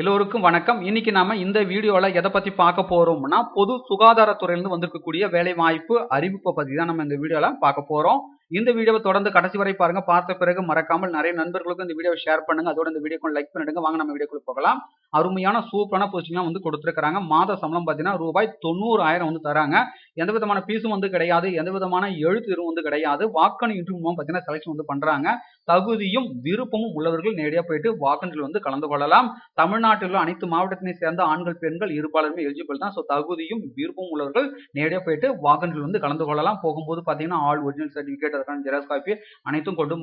எல்லோருக்கும் வணக்கம். இன்னைக்கு நாம இந்த வீடியோவில் எதை பத்தி பார்க்க போறோம்னா பொது சுகாதாரத்துறையிலிருந்து வந்திருக்கக்கூடிய வேலை வாய்ப்பு அறிவிப்பை பத்தி தான் நம்ம இந்த வீடியோல பார்க்க போறோம். இந்த வீடியோவை தொடர்ந்து கடைசி வரை பாருங்க. பார்த்த பிறகு மறக்காமல் நிறைய நண்பர்களுக்கும் இந்த வீடியோவை ஷேர் பண்ணுங்க. அதோட இந்த வீடியோக்கு லைக் பண்ணிடுங்க. வாங்க நம்ம வீடியோக்குள்ள போகலாம். அருமையான சூப்பரான போஸ்டிங்லாம் வந்து கொடுத்துருக்காங்க மாத சம்பளம் பார்த்தீங்கன்னா ரூபாய் தொண்ணூறாயிரம் வந்து தராங்க. எந்த விதமான ஃபீஸும் வந்து கிடையாது எந்த விதமான எழுத்து இதுவும் வந்து கிடையாது. வாக்கன் இன்டர்வியூ மூலம் பார்த்தீங்கன்னா செலக்ஷன் வந்து பண்றாங்க. தகுதியும் விருப்பமும் உள்ளவர்கள் நேரடியாக போயிட்டு வாக்கன்கள் வந்து கலந்து கொள்ளலாம். தமிழ்நாட்டில் அனைத்து மாவட்டத்தினை சேர்ந்த ஆண்கள் பெண்கள் இருப்பாளருமே எலிஜிபிள் தான். ஸோ தகுதியும் விருப்பமும் உள்ளவர்கள் நேரடியாக போயிட்டு வாக்கன்கள் வந்து கலந்து கொள்ளலாம். போகும்போது பார்த்தீங்கன்னா ஆல் ஒரிஜினல் சர்டிஃபிகேட் அதற்கான ஜெராக்ஸ் காப்பி அனைத்தும் கொண்டு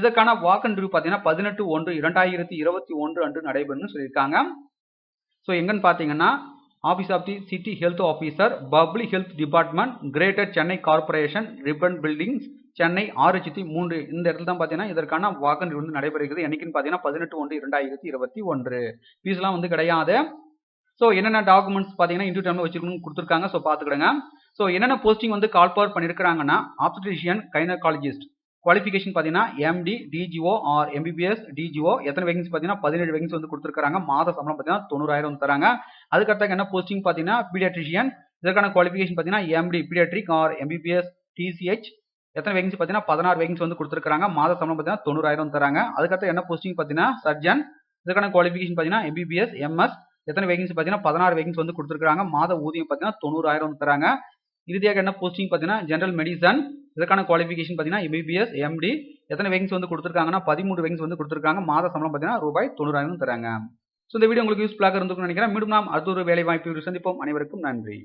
இதற்கான வாக் பார்த்தீங்கன்னா பதினெட்டு ஒன்று இரண்டாயிரத்தி இருபத்தி ஒன்று அன்று நடைபெறும்னு சொல்லியிருக்காங்க. ஸோ எங்கன்னு பார்த்தீங்கன்னா office of the city health officer public health department greater Chennai corporation Ripon buildings Chennai ஆறு சித்தி மூன்று. இந்த இடத்துல தான் பார்த்தீங்கன்னா இதற்கான வாக்கன் வந்து நடைபெறுகிறது. என்னைக்குன்னு பார்த்தீங்கன்னா பதினெட்டு ஒன்று இரண்டாயிரத்தி இருபத்தி ஒன்று. ஃபீஸ்லாம் வந்து கிடையாது. ஸோ என்னென்ன டாக்குமெண்ட்ஸ் பார்த்தீங்கன்னா இன்டர்வியூ டைமில் வச்சுருக்கணும் கொடுத்துருக்காங்க. ஸோ பார்த்துக்கிடுங்க. ஸோ என்னென்ன போஸ்டிங் வந்து கால் பவர் பண்ணியிருக்கிறாங்கன்னா ஆப்டிஷியன் கைனகாலஜிஸ்ட் குவாலிஃபிகேஷன் பார்த்தீங்கன்னா MD DGO or MBBS DGO எத்தனை வேகன்சி பார்த்தீங்கன்னா பதினேழு வேகன்சி வந்து கொடுத்துருக்காங்க மாத சம்பளம் பார்த்தீங்கன்னா தொண்ணூறாயிரம் வந்து தராங்க. அதுக்கடுத்தாங்க என்ன போஸ்டிங் பார்த்தீங்கன்னா பீடியாட்ரிஷியன் இதற்கான குவாலிஃபிகேஷன் பார்த்தீங்கன்னா MD paediatric or MBBS DCH எத்தனை வேகன்சி பார்த்தீங்கன்னா பதினாறு வேகன்சி வந்து கொடுத்துருக்காங்க மாத சம்பளம் பார்த்தீங்கன்னா தொண்ணூறாயிரம் தராங்க. அதுக்கடுத்து என்ன போஸ்டிங் பார்த்தீங்கன்னா சர்ஜன் இதற்கான குவாலிஃபிகேஷன் பார்த்தீங்கன்னா எம்பிபிஎஸ் எம்எஸ் எத்தனை வேகன்சி பார்த்தீங்கன்னா பதினாறு வேகன்சி வந்து கொடுத்துருக்காங்க மாத ஊதியம் பார்த்தீங்கன்னா தொண்ணூறாயிரம் வந்து தராங்க. இறுதியாக என்ன போஸ்டிங் பார்த்தீங்கன்னா ஜென்ரல் மெடிசன் இதற்கான குவாலிஃபிகேஷன் பார்த்தீங்கன்னா எம்பிபிஎஸ் எம்டி எத்தனை வேகன்ஸ் வந்து கொடுத்துருக்காங்கன்னா பதிமூணு வேகன்ஸ் வந்து கொடுத்துருக்காங்க. மாத சம்பளம் பார்த்தீங்கன்னா ரூபாய் தொண்ணூறாயிரம் தராங்க. ஸோ இந்த வீடியோ உங்களுக்கு யூஸ்ஃபுல்லாக இருந்துக்கும்னு நினைக்கிறேன். மீண்டும் நாம் அடுத்த ஒரு வேலை வாய்ப்பு சந்திப்போம். அனைவருக்கும் நன்றி.